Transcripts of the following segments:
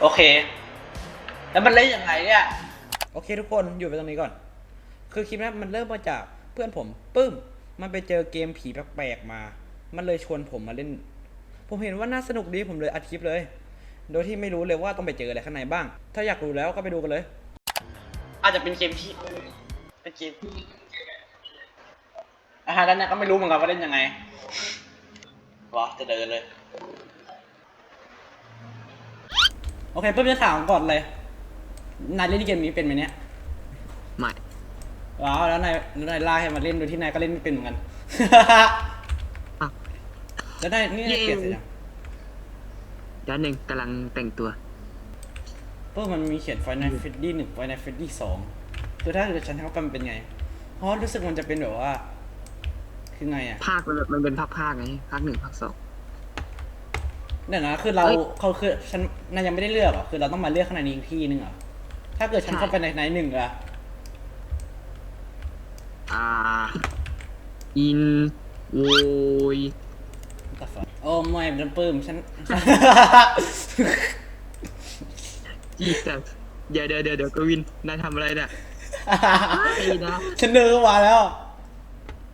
โอเค แล้วมันเล่นยังไงเนี่ย โอเคทุกคนอยู่ไปตรงนี้ก่อน คือคลิปนี้มันเริ่มมาจากเพื่อนผมปึ้ม มันไปเจอเกมผีแปลกๆมา มันเลยชวนผมมาเล่น ผมเห็นว่าน่าสนุกดีผมเลยอัดคลิปเลย โดยที่ไม่รู้เลยว่าต้องไปเจออะไรข้างในบ้าง ถ้าอยากรู้แล้วก็ไปดูกันเลย อาจจะเป็นเกมที่เป็นเกมที่อาหารด้านนี้ก็ไม่รู้เหมือนกันว่าเล่นยังไงวะจะเดินเลย โอเคเพิ่มจะถามก่อนเลย นายเล่นเกมนี้เป็นไหมเนี่ยไม่ว้าวแล้วนายแล้วนายล่าให้มาเล่นโดยที่นายก็เล่นไม่เป็นเหมือนกัน อะ แล้วนายนี่นายเกลียดเสร็จยังด้านหนึ่งกำลังแต่งตัวเพิ่มมันมีเขียนไฟในฟิดดี้หนึ่งไฟในฟิดดี้สองคือถ้าเกิดฉันเข้าไปมันเป็นไงเพราะรู้สึกมันจะเป็นแบบว่า คือไงอะ ภาคมันมันเป็นภาคภาคไงภาคหนึ่งภาคสอง เดี๋ยวนะคือเราเอ้ย เขาคือฉันนายยังไม่ได้เลือกเหรอคือเราต้องมาเลือกข้างในนี้อีกที่นึงเหรอถ้าเกิดฉันใช่เข้าไปในในหนึ่งอะอ่า อินโวยตัดไฟโอ้ไม่เป็นปื้มฉัน จีสัสเดี๋ยวเดี๋ยวเดี๋ยวเดี๋ยวกวินนายทำอะไรเนี่ยไม่นะ ฉันเดินเข้ามาแล้ว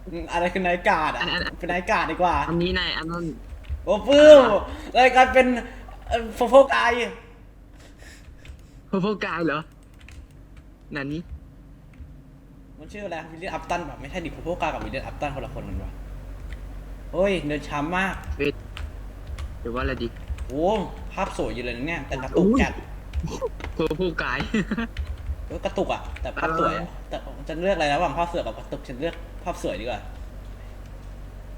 อืมอะไรคือนายกาดอะอันอันอัน เป็นนายกาดดีกว่า อันนี้นายอันนั้น โอ้ปื้มรายการเป็นโฟโฟกายโพโพกายเหรอนันนี้มันชื่ออะไรวิลเลียนอัปตันแบบไม่ใช่ดิโฟโฟกายกับวิลเลียนอัปตันคนละคนกันวะโอ้ยเดินช้ามากเวทหรือว่าอะไรดีโอ้ภาพสวยอยู่เลยนะเนี่ย แต่กระตุกอุ้ยจัดโพโพกายเออกระตุกอะแต่ภาพสวยอะแต่จะเลือกอะไรระหว่างภาพสวยกับกระตุกฉันเลือกภาพสวยดีกว่า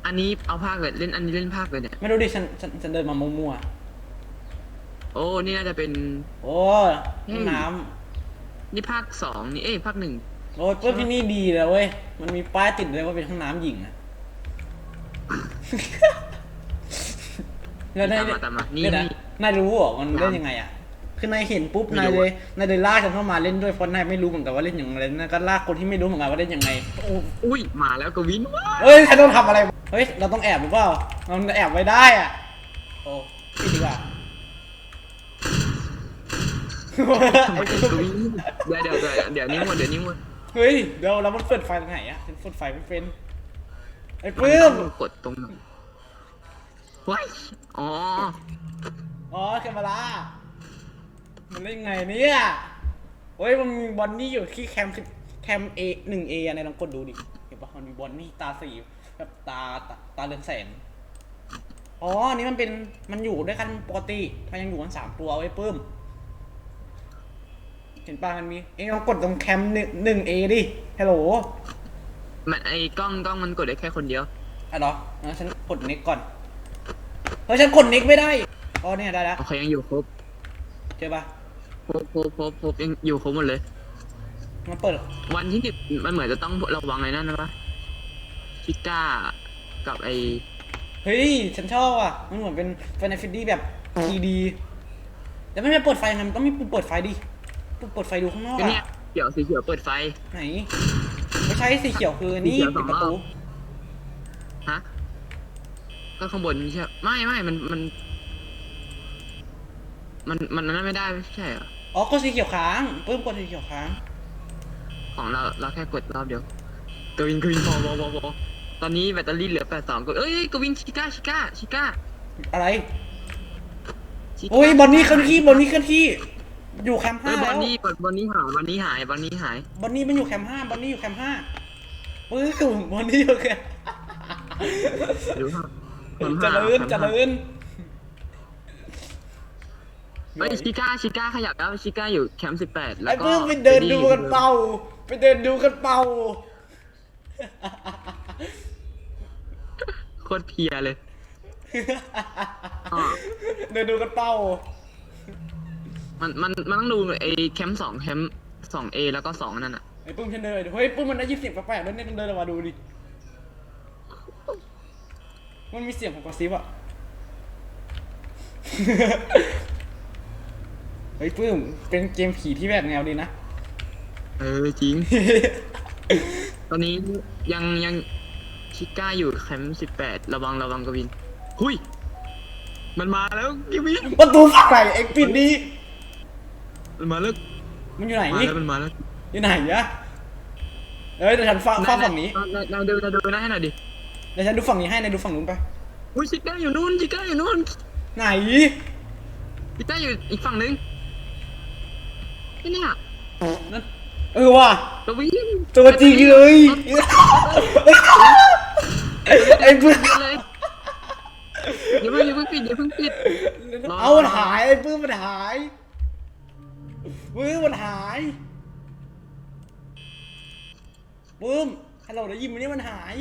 อันนี้เอาภาคเลยเล่นอันนี้เล่นภาคเลยเนี่ย ไม่รู้ดิฉันฉันฉันเดินมามั่วโอ้ นี่น่าจะเป็น ๆโอ้อืม น้นี่ภาคสองนี่ เอ้ยภาคหนึ่งำโอ้ยเพื่อนที่นี่ดีเลยเว้ยมันมีป้ายติดเลยว่าเป็นห้องน้ำหญิงอะแล้วนายตามมาตามมานี่เดี๋ยวนะนี่ นายรู้เหรอมันน้ำเล่นยังไงอะ คือนายเห็นปุ๊บไม่นายรู้เลยนายเลยลากฉันเข้ามาเล่นด้วยเพราะนายไม่รู้เหมือนกันว่าเล่นอย่างไรนายก็ลากคนที่ไม่รู้เหมือนกันว่าเล่นยังไงโอ้อุ้ยมาแล้วกวินว้าเอ้ยฉันต้องทำอะไรเฮ้ยเราต้องแอบหรือเปล่าเราแอบไว้ได้อะโอ้ปิดดีกว่าทำไมกวินเดี๋ยวเดี๋ยวเดี๋ยวเดี๋ยวนี้หมดเดี๋ยวนี้หมดเฮ้ยเดี๋ยวเรามันเปิดไฟตรงไหนอะฉันเปิดไฟไม่เป็นไอ้ปื้มต้องกดตรงไหนว้ายอ๋ออ๋อแคมเมรา มันเล่นไงเนี่ยเฮ้ยมันมีบอนนี่อยู่ที่แคมป์แคมเอหนึ่งเอะในลองกดดูดิเห็นปะมันมีบอนนี่ตาสีแบบตาตาตาเรืองแสงอ๋ออันนี้มันเป็นมันอยู่ด้วยกันปกติมันยังอยู่กันสามตัวไว้ยปื้ม เห็นปะมันมีเอ็งลองกดตรงแคมหนึ่งหนึ่งเอดิฮัลโหลมันไอ้กล้องกล้องมันกดได้แค่คนเดียว อะเหรองั้นฉันกดเน็กก่อนเฮ้ยฉันกดเน็กไม่ได้อ๋อเนี่ยได้แล้วโอเคยังอยู่ครบ เจอปะ ครบครบครบครบยังอยู่ครบหมดเลยมันเปิดวันที่สิบมันเหมือนจะต้องระวังไอ้นั่นนะปะชิก้ากับไอ้เฮ้ยฉันชอบอะมันเหมือนเป็นแฟนฟิดดี้แบบทีดีแต่ไม่ได้เปิดไฟไงมันต้องมีปุ่มเปิดไฟดิปุ่มเปิดไฟดูข้างนอกก็เนี่ยอะเขียวสีเขียวเปิดไฟ ไหนไม่ใช่สีเขียวคือนี่สีเขียวสปิอดงประตูรอบฮะก็ข้างบนไม่ใช่ไม่ไม่มันมัน มันมันนั่นไม่ได้ไม่ใช่เหรอ อ๋อกดสีเขียวค้างเพิ่มกดสีเขียวค้าง ของเราเราแค่กดรอบเดียวกวินกวินพอพอพอพอตอนนี้แบตเตอรี่เหลือแปดสองกดเอ้ยกวินชิก้าชิก้าชิก้าอะไรชิก้าโอ้ยบอลนี่เคลื่อนที่บอลนี่เคลื่อนที่ อยู่แคมป์เอ้ห้ายบอแล้ลวนี่บอลบอลนี่หายบอลนี่หายบอลนี่หายบอลนี่มันอยู่แคมป์ห้าบอลนี่อยู่แคมป์ห้าปึ้มบอลนี่อยู่แคมป์ดูครับเจริญเจริญ เฮ้ยชิก้าชิก้าขยับแล้วชิก้าอยู่แคมป์สิบแปดแล้วไอ้ก็เพิ่งไปเดินดูกันเป่า ไปเดินดูกันเป่า โคตรเพลียเลยอ๋อเดินดูกันเป่า มันมันมันต้องดูไอ้แคมป์สองแคมป์สองเอแล้วก็สองนั่นอะไอ้ปุ้มฉันเดินเลยเฮ้ยปุ้มมันได้ยินเสียงแปลกๆด้วยเนี่ยต้องเดินออกมาดูดิ มันมีเสียงของกระซิบอะ เฮ้ยปุ้มเป็นเกมผีที่แบกแนวดีนะ เออจริง ตอนนี้ยังยังชิก้าอยู่แคมป์สิบแปดระวังระวังกวิน หุยมันมาแล้วกิวิน ประตูฝั่งไหนเอ็กปิดดีมันมาแล้วมันอยู่ไหนมานี่แล้วมันมาแล้วอยู่ไหนอะเอ้ยเดี๋ยวฉันเฝ้าเฝ้าฝั่งนี้นายนายดูนายดูหน้าให้หน่อยดิเดี๋ยวฉันดูฝั่งนี้ให้นายดูฝั่งนู้นไปอุ้ยชิก้าอยู่นู่นชิก้าอยู่นู่นไหน ชิก้าอยู่อีกฝั่งนึง นี่เนี่ยนั่นเออว่ะตัววิ่งตัวจริงเลยไอ้เพื่อนเลยอย่าเพิ่งอย่าเพิ่งปิดอย่าเพิ่งปิดเอามันหายไอ้ปื้มมันหายปื้มมันหายปื้มฮัลโหลได้ยินไหมเนี่ยมันหาย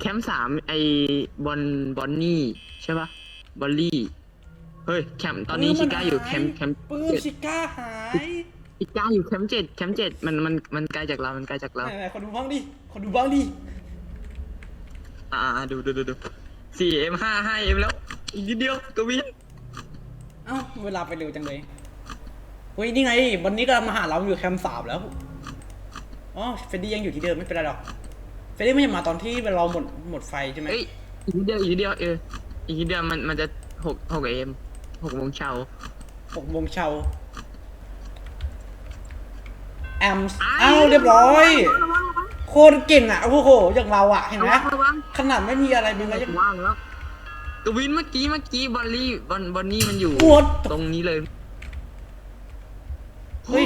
แคมป์สามไอบอลบอนนี่ใช่ปะบอลลี่ เฮ้ยแคมป์ตอนนี้ปื้ชิมัก้าอยู่หแคมป์แคมป์ปื้มเจ็ดชิก้าหายชิก้าอยู่แคมป์เจ็ดแคมป์เจ็ดมันมันมันไกลจากเรา มันไกลจากเรา ไหนๆขอดูบ้างดิขอดูบ้างดิอ่าดูดูดูดูสี่เอ็มห้าห้าเอ็มแล้วอีกนิดเดียวกวินเอ้าเวลาไปเร็วจังเลยเฮ้ยนี่ไงวันนี้ก็มาหาเราอยู่แคมป์สามแล้วอ๋อเฟรดดี้ยังอยู่ที่เดิมไม่เป็นไรหรอกเฟรดดี้ไม่ได้มาตอนที่เราหมดหมดไฟใช่ไหมเอ้ยอีกนิดเดียวอีกนิดเดียวเอออีกนิดเดียวมันมันจะหกหกเอ็ม หกโมงเช้าหกโมงเช้าแอมส์เอ้าเรียบร้อยโคตรเก่งอะ โอ้โห อย่างเราอะ เห็นไหมระวังขนาดไม่มีอะไรเป็นไรยังว่างแล้วกวินเมื่อกี้เมื่อกี้บอลลี่บอลบอลนี่มันอยู่ ปวดตรงนี้เลยเฮ้ย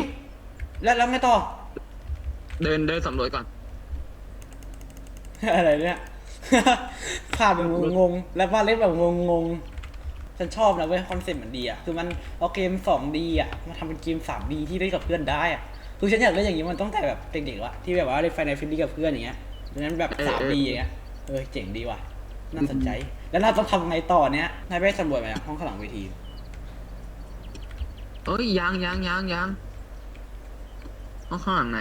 แล้วแล้วไงต่อ เดินเดินสำรวจก่อน อะไรเนี่ย ภาพแบบงงๆ แล้วว่าเล่นแบบงงๆ ฉันชอบนะเว้ยคอนเซ็ปต์มันดีอะคือมันเอาเกม 2D อะมาทำเป็นเกม 3D ที่เล่นกับเพื่อนได้อะคือฉันอยากเล่นอย่างนี้มันตั้งแต่แบบเด็กๆวะที่แบบว่าเล่นไฟในฟิลลี่กับเพื่อนอย่างเงี้ยดังนั้นแบบเออเออ 3D อย่างเงี้ยเออเจ๋งดีว่ะน่าสนใจ แล้วเราต้องทำไงต่อเนี้ยนายไปสำรวจไหมอะห้องข้างหลังเวทีเอ้ยยังยังยังยังห้องข้างหลังไหน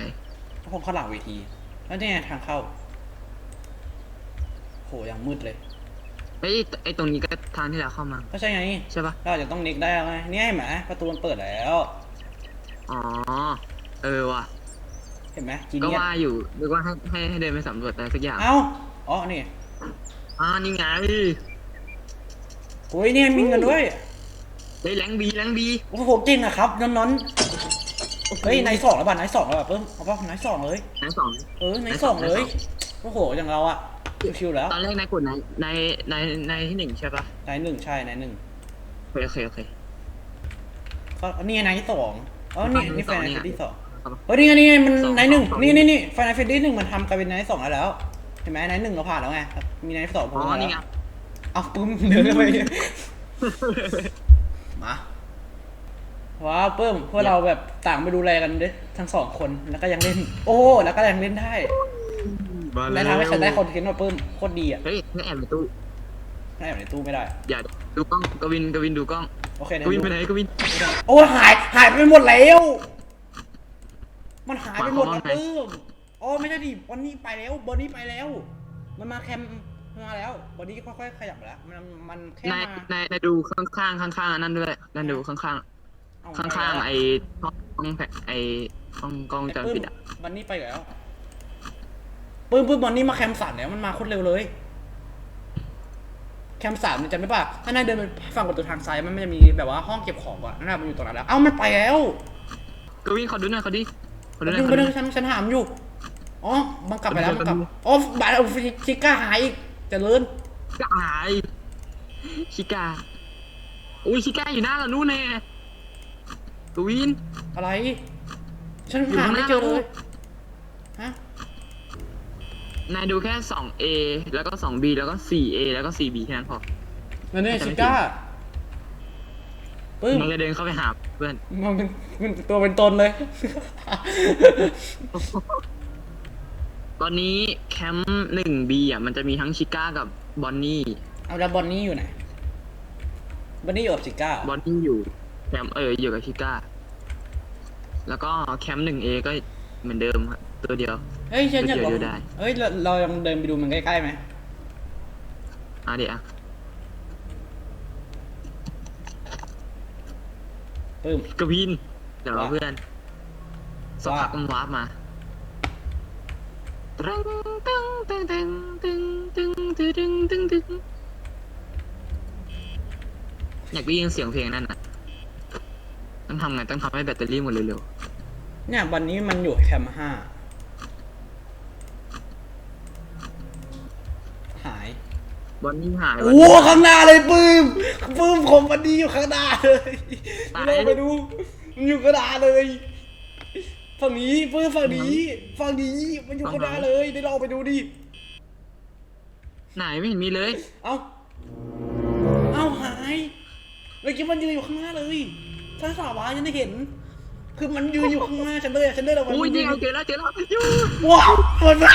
ห้องข้างหลังเวที แล้วนี่ไงทางเข้าโหยังมืดเลย เอ้ยไอตรงนี้ก็ทางที่เราเข้ามาก็ใช่ไง ใช่ปะเราอาจจะต้องเน็กได้แล้วไงเนี่ยเห็นไหมประตูมันเปิดแล้ว อ๋อ เออว่ะ เห็นไหมจีก็เนียว่าอยู่นึกว่าให้ให้ให้เดินไปสำรวจอะไรสักอย่าง เอ้าอ๋อนี่อ่านี่ไงโอ้ยเนี่ยมีเงินด้วยเฮ้ยแรงบีแรงบีโอ้โหเก่งอะครับน้อนๆเฮ้ยนายสองแล้วบ้านนายสองแล้วแบบเพิ่มเอาป่ะนายสองเลยนายสอง เออนายสองเลยโอ้โหอย่างเราอะ ชิวๆแล้วตอนแรกนายกดนายนายนายนายที่หนึ่งใช่ปะนายหนึ่งใช่นายหนึ่งโอเคโอเคโอเค ก็นี่ไงนายสองอ๋อนี่นี่แฟนนายนายสองที่สองครับเฮ้ยนี่ไงนี่ไงมันสองนายหนึ่งสองนี่นี่นี่ไฟนายเฟรดดี้หนึ่งมันทำกลายเป็นนายสองแล้วเห็นไหมนายหนึ่งเราผ่านแล้วไงมีนายสองอ๋อนี่ไงเอาปึ้มเดินเข้าไปมาว้าวเพิ่มพวกเราแบบต่างไปดูแลกันเด้ทั้งสองคนแล้วก็ยังเล่น โอ้แล้วก็ยังเล่นได้ มาและแล้วทำให้ฉันได้คอนเทนต์มาเพิ่มโคตรดีอะเฮ้ยไม่แอบในตู้ไม่แอบในตู้ไม่ได้ อย่าดูกล้องกวินกวินดูกล้องโอเคกวินไปไหนกวิน โอ้หายหายไปหมดแล้ว มันหายไปหมดหแล้มายวความว่าไงเพิ่มอ๋อไม่ใช่ดิบอนนี่ไปแล้วบอนนี่ไปแล้ว มันมาแคมป์มาแล้วบอนนี่ค่อยๆขยับแล้ว มันมันแค่นายมานายนายดูข้างข้างข้างข้างๆอันนั่นด้วยนั่นดูข้างข้างเอข้างข้างๆไอ้ห้องแผไอ้ห้องกล้องวงจรปิดอะบอนนี่ไปแล้ว ปื้มปื้มบอนนี่มาแคมป์สามแล้วมันมาโคตรเร็วเลย แคมป์สามเนี่ยจำได้ป่ะถ้านายเดินไปฝั่งประตูทางซ้ายมันจะมีแบบว่าห้องเก็บของก่อนนั่นนะมันอยู่ตรงนั้นแล้ว เอ้ามันไปแล้วกวินขอดูหน่อยขอดิขอดูประหน่เด็อนยขอดูหน่อยประเด็นฉันฉันถามอยู่ อ๋อ มันกลับไปแล้วไปมันดูกลับไปดูอ๋อบาทชิก้าหายอีกเจริญกายชิก้าอุ้ยชิก้าอยู่หน้าเรานู่นแน่กวิน อะไร ฉันอยู่หาข้างหไม่น้าเจอเลย ฮะ นายดูแค่สอง A แล้วก็สอง B แล้วก็สี่ A แล้วก็สี่ B แค่นั้นพอ นั่นนี่จำไม่ชิก้าปึ้มมึงจะเดินเข้าไปหาเพื่อน มันเป็นมันเป็นตัวเป็นตนเลย ตอนนี้แคมป์หนึ่ง B อะมันจะมีทั้งชิก้ากับบอนนี่ เอาแล้วบอนนี่อยู่ไหน บอนนี่อยู่กับชิก้าบอนนี่อยู่แคมป์เอออยู่กับชิก้า แล้วก็แคมป์หนึ่ง A ก็เหมือนเดิมครับตัวเดียว เฮ้ยฉันอยากลองเดี๋ยวได้ เฮ้ยเราเราลองเดินไปดูมันใกล้ๆไหมอะเดี๋ยวอะปึ้ม กวิน เดี๋ยวรอว่าเพื่อนสักพักว่ามันวาร์ปมาตึงตึงตึงตึงตึงตึงตึงตึงตึงตึงอยากได้ยินเสียงเพลงนั่นน่ะ ต้องทำไงต้องทำให้แบตเตอรี่หมดเร็วเนี่ยวันนี้มันอยู่แคมป์ห้าหาย ๆวันนี้หายวันโอ้นี้ข้างหน้าเลยปื้มปื้มผมวันนี้อยู่ข้างหน้าเลยตายเราไปดูมันอยู่ข้างหน้าเลยฝั่งนี้ปื้มฝั่งนี้ฝั่งนี้มันอยู่ข้างหน้าเลยได้ลองไปดูดิไหนไม่เห็นมีเลย เอ้าเอ้าหายเมื่อกี้มันยืนอยู่ข้างหน้าเลยถ้าสาวาฉันได้เห็น คือมันยืนอยู่ข้างหน้าฉันเลยอะฉันเลยเราอุ้ยนี่ไงเจอแล้วเจอแล้วยูว้าวมันมา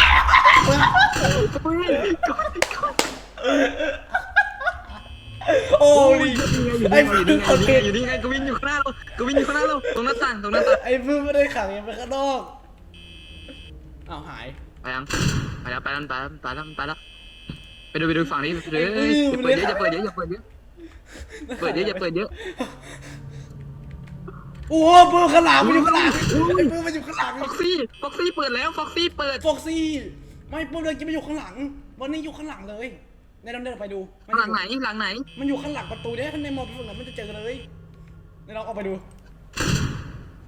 อุ้ย โอ้ยไอ้อยู่ปื้นี่มไงคอนเทนอยู่นี่ไงกวินอยู่ข้างหน้าเรากวินอยู่ข้างหน้าเราตรงหน้าต่างตรงหน้าต่างไอ้ปื้มไม่ได้ขังยังไปข้างนอกอ้าวหายไปยังไปแล้วไปแล้วไปแล้วไปแล้วไปแล้วไปดูไปดูฝั่งนี้ไปดูไอ้อย่าปื้เปิมดเยอะอย่าเปิดเยอะอย่าเปิดเยอะเปิดเยอะอย่าเปิดเยอะโอ้โหปื้มข้างหลังมันอยู่ข้างหลังไอ้ปื้มมันอยู่ข้างหลังฟ็อกซี่ฟ็อกซี่เปิดแล้วฟ็อกซี่เปิดฟอกซี่ไม่ปื้มเลยกินมันอยู่ข้างหลังวันนี้อยู่ข้างหลังเลย ในลองเดินออกไปดูมัหลังไหนหลังไหน มันอยู่ข้างหลังประตูเนี่ยข้างในมองไปฝั่งนั้นมันจะเจอเลยในลองออกไปดู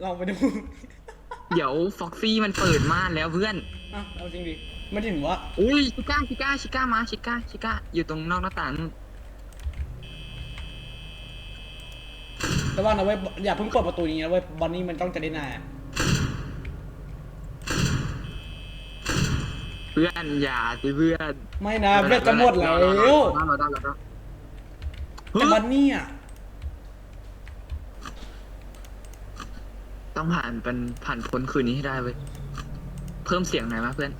ลองไปดูเดี๋ยวฟ็อกซี่มันเปิดม่านแล้วเพื่อน อะเอาจริงดิไม่ถึงว่าอุ้ยชิก้าชิก้าชิก้ามาชิก้าชิก้าอยู่ตรงนอกหน้าต่างนู่นแต่ว่านะเว้ยอย่าเพิ่งเปิดประตูนี้นะเว้ยบอนนี่มันต้องจะได้หน้า เพื่อนอย่าสิเพื่อนไม่นะเลือดจะหมดแล้วเราได้เราได้เราได้แต่บอนนี่อะต้องผ่านเป็นผ่านพ้นคืนนี้ให้ได้เว้ยเพิ่มเสียงหน่อยมาเพื่อน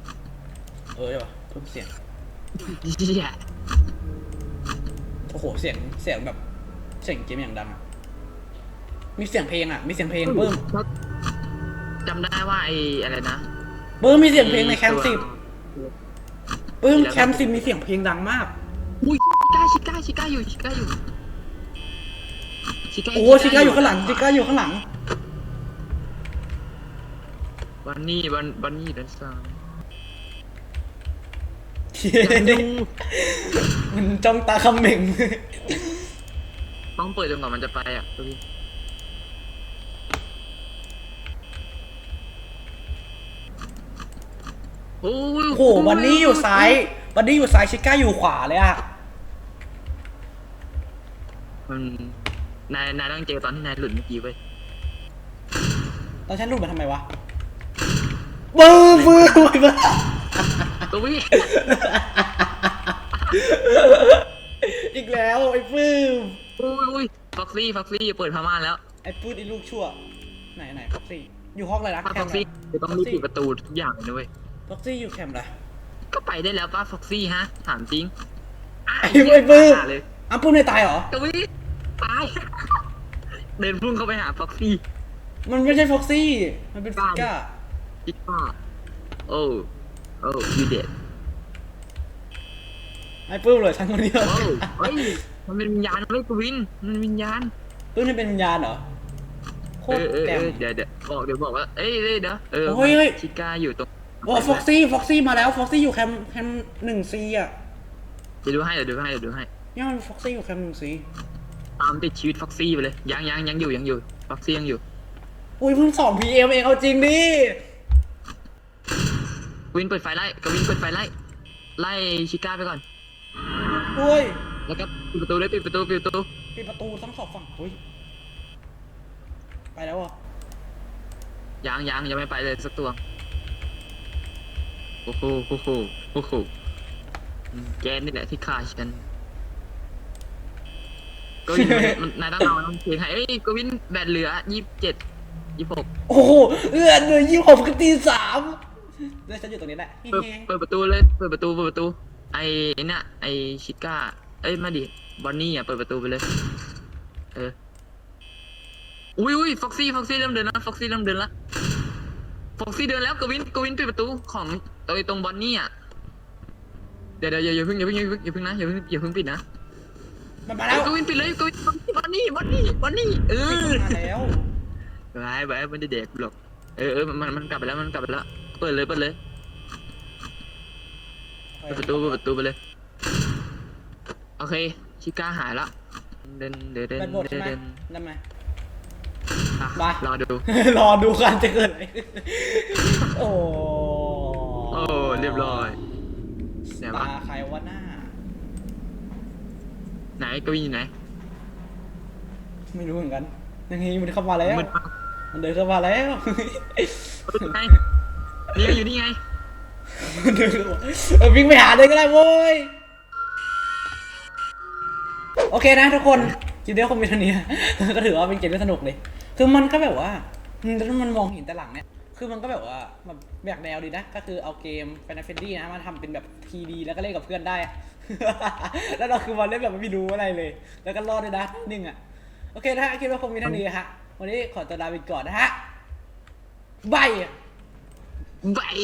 เออเดี๋ยววะเพิ่มเสียงเหี้ยโอ้โหเสียงเสียงแบบเสียงเกมอย่างดังอะมีเสียงเพลงอะมีเสียงเพลงเบิ้มจำได้ว่าไอ้อะไรนะเบิ้มมีเสียงเพลงในแคมป์สิบ ตัวเบิ้มแคมป์สิบมีเสียงเพลงดังมาก อุ้ยชิก้าชิก้าชิก้าอยู่ชิก้าอยู่ชิก้าโอ้ชิก้าอยู่ข้างหลังชิก้าอยู่ข้างหลังวันนี้วันวันนี้เดินสายมันจ้องตาคำเหม่งต้องเปิดจนกว่ามันจะไปอะดู โอ้ยโอ้โหวันนี้อยู่ซ้ายวันนี้อยู่ซ้ายชิก้าอยู่ขวาเลยอะมันนายนายต้องเจอตอนที่นายหลุดเมื่อกี้เว้ยตอนฉันรูดมาทำไมวะเบิ้มเบิ้มเบิ้มตัววิ่งอีกแล้วไอ้ปื้มอุ้ยอุ้ยฟ็อกซี่ฟ็อกซี่เปิดพม่านแล้วไอ้ปื้มไอ้ลูกชั่ว ไหนไหนฟ็อกซี่อยู่ห้องอะไรนะถ้าแคฟ็มอกป์ซี่จะต้องรีบปิดประตูทุกอย่างเลยนะเว้ย ฟ็อกซี่อยู่แคมป์อะไรก็ไปได้แล้วป้าฟ็อกซี่ฮะ ถามจริงไอ้ไอ้ปื้มหาเลยอ้าวปื้มไม่ตายเหรอตัววิ่งตาย เดินพุ่งเข้าไปหาฟ็อกซี่ มันไม่ใช่ฟ็อกซี่ มันเป็นฟิก้าจิกป้าโอ้โอ้ยูเด็ดไอ้ปื้มเลยฉันคนเดียวโอ้เฮ้ยมันเป็นวิญญาณเว้ยกวิน มันเป็นวิญญาณปื้มนี่เป็นวิญญาณเหรอโคเอตรอเออแจ่เอมอเดี๋ยวเดี๋ยวบอกเดี๋ยวบอกว่า เอ้ยเอ้ยเดี๋ยวเออเฮ้ยเฮ้ยชิก้าอยู่ตรง โอ้ฟ็อกซี่ฟ็อกซี่มาแล้วฟ็อกซี่อยู่แคมป์แคมป์หนึ่งซีอะเดี๋ยวดูให้เดี๋ยวดูให้เดี๋ยวดูให้เนี่ยมันฟ็อกซี่อยู่แคมป์หนึ่งซีตามติดชีวิตฟ็อกซี่ไปเลยยังยังยังอยู่ยังอยู่ฟ็อกซี่ยังอยู่อุ้ยเพิ่งสองพีเอ็มเองเอาจริงดิกวินเปิดไฟไล่กวินเปิดไฟไล่ไล่ชิก้าไปก่อนอุ้ยแล้วก็ปิดประตูเลยปิดประตูปิดประตูปิดประตูทั้งสองฝั่งอุ้ยไปแล้วอะยังยังยังไม่ไปเลยสักตัว โอ้โหโอ้โหโอ้โหอืมแกนี่แหละที่ฆ่าฉันกวินมันนายต้องเอาต้องเพลงให้เอ้ยกวินแบตเหลือยี่สิบเจ็ดยี่สิบหกโอ้โหเอื้อนเลยยี่หกกับตีสามเดี๋ยวฉันอยู่ตรงนี้แหละเปิดเปิดประตูเลยเปิดประตูเปิดประตูไอ้ไอ้เนี่ยไอ้ชิก้า เอ้ยมาดิบอนนี่อะเปิดประตูไปเลย เอออุ้ยอุ้ยฟ็อกซี่ฟ็อกซี่เริ่มเดินแล้วฟ็อกซี่เริ่มเดินแล้วฟ็อกซี่เดินแล้วกวินกวินปิดประตูของ ตัวตรงบอนนี่อะเดี๋ยวเดี๋ยวอย่าอย่าเพิ่งอย่าเพิ่งอย่าเพิ่งอย่าเพิ่งนะอย่าเพิ่งอย่าเพิ่งปิดนะมันมาแล้วกวินปิดเลยกวินบอนนี่บอนนี่บอนนี่เออมาแล้วไปไปมันได้เด็กหรอกเออเออมันมันกลับไปแล้วมันกลับไปแล้วเปิดเลยเปิดเลยเปิดประตูเปิดประตูไปเลยโอเคชิก้าหายละเดินเดินเดินแบตหมดใช่ไหมเดินได้ไหม อะมารอดู รอดูกันจะเกิดอะไรขึ้นโอ้ โอ้เรียบร้อย ไหนวะ ตาใครวะหน้า ไหนกวินอยู่ไหนไม่รู้เหมือนกันยังไงมันเข้ามาแล้วมืดมากมันเดินเข้ามาแล้วไงนี่ไงอยู่นี่ไงเดินเข้ามาเออวิ่งไปหาเลยก็ได้โว้ย โอเคนะทุกคนคลิปนี้คงมีเท่านี้ก็ถือว่าเป็นเกมที่สนุกเลย คือมันก็แบบว่าอืมแล้วมันมองเห็นแต่หลังเนี่ย คือมันก็แบบว่าแบบ แบกแนวดีนะ ก็คือเอาเกม Final Fantasy นะมาทำเป็นแบบทีดีแล้วก็เล่นกับเพื่อนได้ แล้วเราคือมาเล่นแบบไม่รู้อะไรเลย แล้วก็รอดด้วยนะหนึ่งอะ โอเคนะฮะคิดว่าคงมีเท่านี้ฮะ วันนี้ขอตัวลาไปก่อนนะฮะบายบาย